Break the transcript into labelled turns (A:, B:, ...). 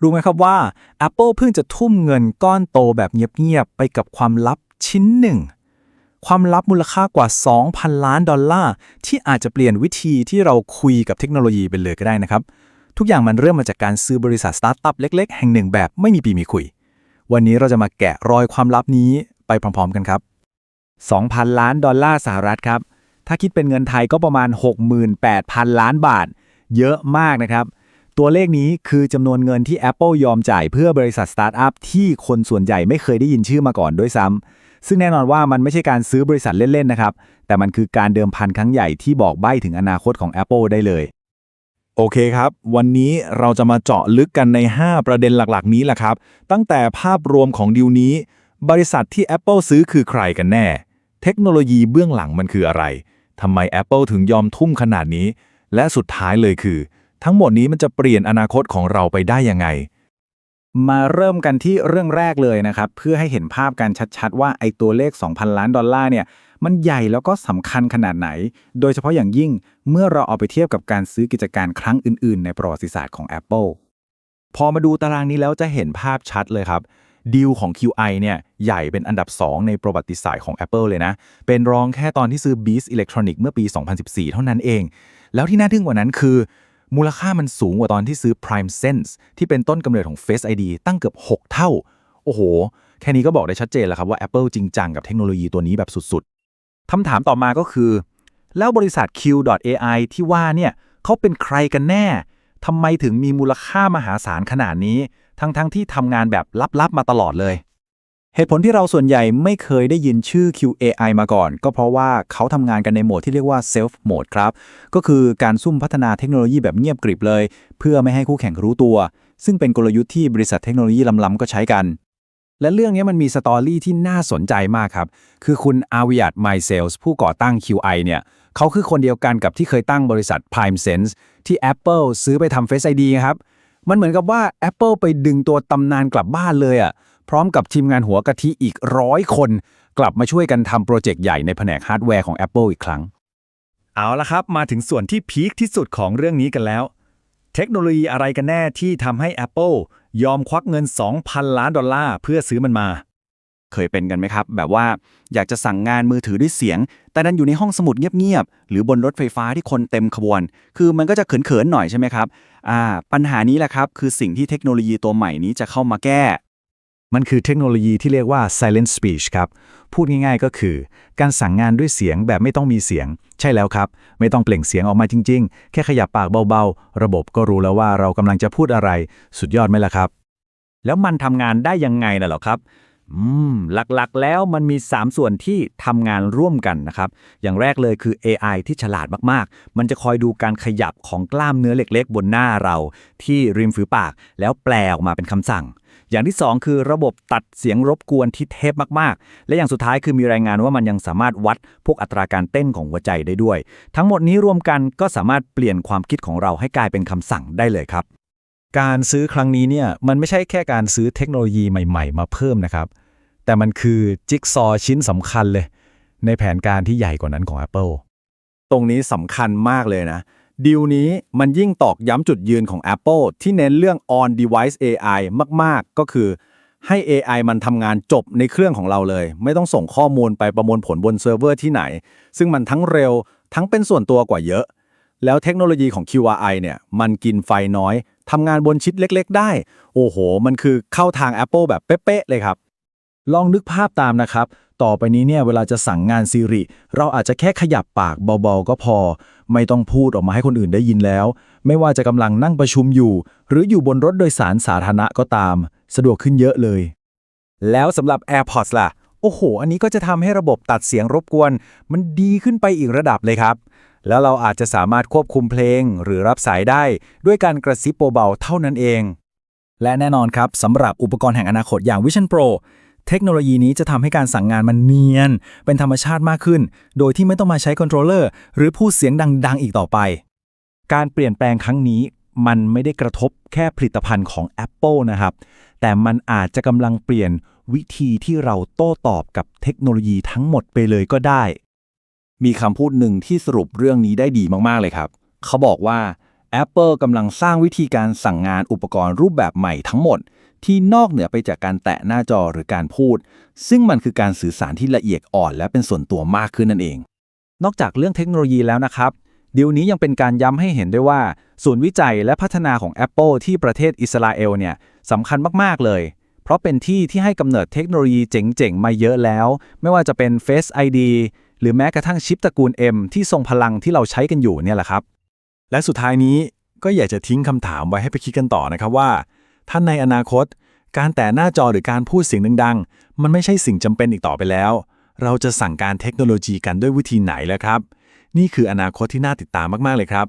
A: รู้ไหมครับว่า Apple เพิ่งจะทุ่มเงินก้อนโตแบบเงียบ ๆ ไปกับความลับชิ้นหนึ่ง ความลับมูลค่ากว่า 2,000 ล้านดอลลาร์ ที่อาจจะเปลี่ยนวิธีที่เราคุยกับเทคโนโลยีไปเลยก็ได้นะครับ ทุกอย่างมันเริ่มมาจากการซื้อบริษัทสตาร์ทอัพเล็ก ๆ แห่งหนึ่งแบบไม่มีปีมีคุย วันนี้เราจะมาแกะรอยความลับนี้ไปพร้อม ๆ กันครับ
B: 2,000 ล้านดอลลาร์สหรัฐครับ ถ้าคิดเป็นเงินไทยก็ประมาณ 68,000 ล้านบาท เยอะมากนะครับ ตัวเลขนี้คือจำนวนเงินที่ Apple ยอมจ่ายเพื่อบริษัทสตาร์ทอัพที่คนส่วนใหญ่ไม่เคยได้ยินชื่อมาก่อนด้วยซ้ำซึ่งแน่นอนว่ามันไม่ใช่การซื้อบริษัทเล่นๆนะครับ แต่มันคือการเดิมพันครั้งใหญ่ที่บอกใบ้ถึงอนาคตของ Apple ได้เลย
C: โอเคครับ วันนี้เราจะมาเจาะลึกกันใน 5 ประเด็นหลักๆ นี้แหละครับ ตั้งแต่ภาพรวมของดีลนี้ บริษัทที่ Apple ซื้อคือใครกันแน่ เทคโนโลยีเบื้องหลังมันคืออะไรทำไม Apple ถึงยอมทุ่มขนาดนี้ และสุดท้ายเลยคือ ทั้งหมดนี้มันจะเปลี่ยนอนาคตของเราไปได้ยังไง
B: มาเริ่มกันที่เรื่องแรกเลยนะครับ เพื่อให้เห็นภาพกันชัดๆ ว่าไอ้ตัวเลข 2,000 ล้านดอลลาร์เนี่ย มันใหญ่แล้วก็สำคัญขนาดไหน โดยเฉพาะอย่างยิ่งเมื่อเราเอาไปเทียบกับการซื้อกิจการครั้งอื่นๆ ในประวัติศาสตร์ของ Apple
C: พอมาดูตารางนี้แล้วจะเห็นภาพชัดเลยครับดีลของ QI เนี่ยใหญ่เป็นอันดับ 2 ในประวัติศาสตร์ของ Apple เลยนะ เป็นรองแค่ตอนที่ซื้อ Beats Electronic เมื่อปี 2014 เท่านั้นเอง แล้วที่น่าทึ่งกว่านั้นคือ มูลค่ามันสูงกว่าตอนที่ซื้อ Prime Sense ที่เป็นต้นกำเนิดของ Face ID ตั้งเกือบ 6 เท่า โอ้โห แค่นี้ก็บอกได้ชัดเจนแล้วครับว่า Apple จริงจังกับเทคโนโลยีตัวนี้แบบสุดๆ
B: คำถามต่อมาก็คือ แล้วบริษัท Q.AI ที่ว่าเนี่ยเขาเป็นใครกันแน่ทำไมถึงมีมูลค่ามหาศาลขนาดนี้ ทั้งๆทที่ทำงานแบบลับๆมาตลอดเลย เหตุผลที่เราส่วนใหญ่ไม่เคยได้ยินชื่อ QAI มาก่อน ก็เพราะว่าเขาทำงานกันในโหมดที่เรียกว่า Self Mode ครับ ก็คือการซุ่มพัฒนาเทคโนโลยีแบบเงียบกริบเลย เพื่อไม่ให้คู่แข่งรู้ตัว ซึ่งเป็นกลยุทธ์ที่บริษัทเทคโนโลยีล้ำๆก็ใช้กัน และเรื่องนี้มันมีสตอรี่ที่น่าสนใจมากครับ คือคุณอาวิยัตไมเซลส์ผู้ก่อตั้ง QI เนี่ยเขาคือคนเดียวกันกับที่เคยตั้งบริษัท Prime Sense ที่ Apple ซื้อไปทำ Face ID ครับมันเหมือนกับว่า Apple ไปดึงตัวตำนานกลับบ้านเลยอะ่ะ พร้อมกับทีมงานหัวกะทิอีกร้อยคน กลับมาช่วยกันทำโปรเจกต์ใหญ่ในแผนกฮาร์ดแวร์ของ Apple อีกครั้ง
D: เอาละครับ มาถึงส่วนที่พีคที่สุดของเรื่องนี้กันแล้ว เทคโนโลยีอะไรกันแน่ที่ทำให้ Apple ยอมควักเงิน 2,000 ล้านดอลลาร์เพื่อซื้อมันมา
B: เคยเป็นกันไหมครับ แบบว่าอยากจะสั่งงานมือถือด้วยเสียง แต่ดันอยู่ในห้องสมุดเงียบๆ หรือบนรถไฟฟ้าที่คนเต็มขบวน คือมันก็จะเขินๆหน่อยใช่ไหมครับอ่าปัญหานี้แหละครับคือสิ่งที่เทคโนโลยีตัวใหม่นี้จะเข้ามาแก้
A: มันคือเทคโนโลยีที่เรียกว่า silent speech ครับ พูดง่ายๆก็คือ การสั่งงานด้วยเสียงแบบไม่ต้องมีเสียง ใช่แล้วครับ ไม่ต้องเปล่งเสียงออกมาจริงๆ แค่ขยับปากเบาๆ ระบบก็รู้แล้วว่าเรากำลังจะพูดอะไร สุดยอดไหมล่ะครับ
D: แล้วมันทำงานได้ยังไงน่ะหรอครับอืมหลักๆ แล้วมันมี 3 ส่วนที่ทำงานร่วมกันนะครับ อย่างแรกเลยคือ AI ที่ฉลาดมากๆ มันจะคอยดูการขยับของกล้ามเนื้อเล็กๆ บนหน้าเรา ที่ริมฝีปาก แล้วแปลออกมาเป็นคำสั่ง อย่างที่ 2 คือระบบตัดเสียงรบกวนที่เทพมากๆ และอย่างสุดท้ายคือมีรายงานว่ามันยังสามารถวัดพวกอัตราการเต้นของหัวใจได้ด้วย ทั้งหมดนี้รวมกันก็สามารถเปลี่ยนความคิดของเราให้กลายเป็นคำสั่งได้เลยครับ
A: การซื้อครั้งนี้เนี่ยมันไม่ใช่แค่การซื้อเทคโนโลยีใหม่ ๆ มาเพิ่มนะครับ แต่มันคือจิ๊กซอว์ชิ้นสำคัญเลย ในแผนการที่ใหญ่กว่านั้นของ Apple
B: ตรงนี้สำคัญมากเลยนะ ดีลนี้มันยิ่งตอกย้ำจุดยืนของ Apple ที่เน้นเรื่อง on device AI มาก ๆ ก็คือให้ AI มันทำงานจบในเครื่องของเราเลย ไม่ต้องส่งข้อมูลไปประมวลผลบนเซิร์ฟเวอร์ที่ไหน ซึ่งมันทั้งเร็วทั้งเป็นส่วนตัวกว่าเยอะ แล้วเทคโนโลยีของ QRI เนี่ย มันกินไฟน้อยทำงานบนชิปเล็ก ๆ ได้ โอ้โห มันคือเข้าทาง Apple แบบเป๊ะ ๆ เลยครับ
A: ลองนึกภาพตามนะครับ ต่อไปนี้เนี่ยเวลาจะสั่งงานซีริเราอาจจะแค่ขยับปากเบาๆก็พอ ไม่ต้องพูดออกมาให้คนอื่นได้ยินแล้ว ไม่ว่าจะกำลังนั่งประชุมอยู่ หรืออยู่บนรถโดยสารสาธารณะก็ตาม สะดวกขึ้นเยอะเลย
B: แล้วสำหรับ AirPods ล่ะ โอ้โห อันนี้ก็จะทำให้ระบบตัดเสียงรบกวน มันดีขึ้นไปอีกระดับเลยครับ แล้วเราอาจจะสามารถควบคุมเพลง หรือรับสายได้ ด้วยการกระซิบเบาๆเท่านั้นเอง
A: และแน่นอนครับสำหรับอุปกรณ์แห่งอนาคตอย่าง Vision Pro เทคโนโลยีนี้จะทำให้การสั่งงานมันเนียน เป็นธรรมชาติมากขึ้น โดยที่ไม่ต้องมาใช้คอนโทรลเลอร์หรือพูดเสียงดังๆ อีกต่อไป การเปลี่ยนแปลงครั้งนี้ มันไม่ได้กระทบแค่ผลิตภัณฑ์ของ Apple นะครับ แต่มันอาจจะกำลังเปลี่ยนวิธีที่เราโต้ตอบกับเทคโนโลยีทั้งหมดไปเลยก็ได้
B: มีคำพูดหนึ่งที่สรุปเรื่องนี้ได้ดีมากๆเลยครับ เขาบอกว่า Apple กำลังสร้างวิธีการสั่งงานอุปกรณ์รูปแบบใหม่ทั้งหมด ที่นอกเหนือไปจากการแตะหน้าจอหรือการพูด ซึ่งมันคือการสื่อสารที่ละเอียดอ่อนและเป็นส่วนตัวมากขึ้นนั่นเอง
C: นอกจากเรื่องเทคโนโลยีแล้วนะครับ เดีลนี้ยังเป็นการย้ำให้เห็นด้วยว่า ศูนย์วิจัยและพัฒนาของ Apple ที่ประเทศอิสราเอลเนี่ยสำคัญมากๆเลย เพราะเป็นที่ที่ให้กำเนิดเทคโนโลยีเจ๋งๆ มาเยอะแล้ว ไม่ว่าจะเป็น Face ID หรือแม้กระทั่งชิปตระกูล M ที่ทรงพลังที่เราใช้กันอยู่เนี่ยแหละครับ
A: และสุดท้ายนี้ก็อยากจะทิ้งคำถามไว้ให้ไปคิดกันต่อนะครับว่า ถ้าในอนาคต การแตะหน้าจอหรือการพูดเสียงดังๆ มันไม่ใช่สิ่งจำเป็นอีกต่อไปแล้ว เราจะสั่งการเทคโนโลยีกันด้วยวิธีไหนแล้วครับ นี่คืออนาคตที่น่าติดตามมากๆเลยครับ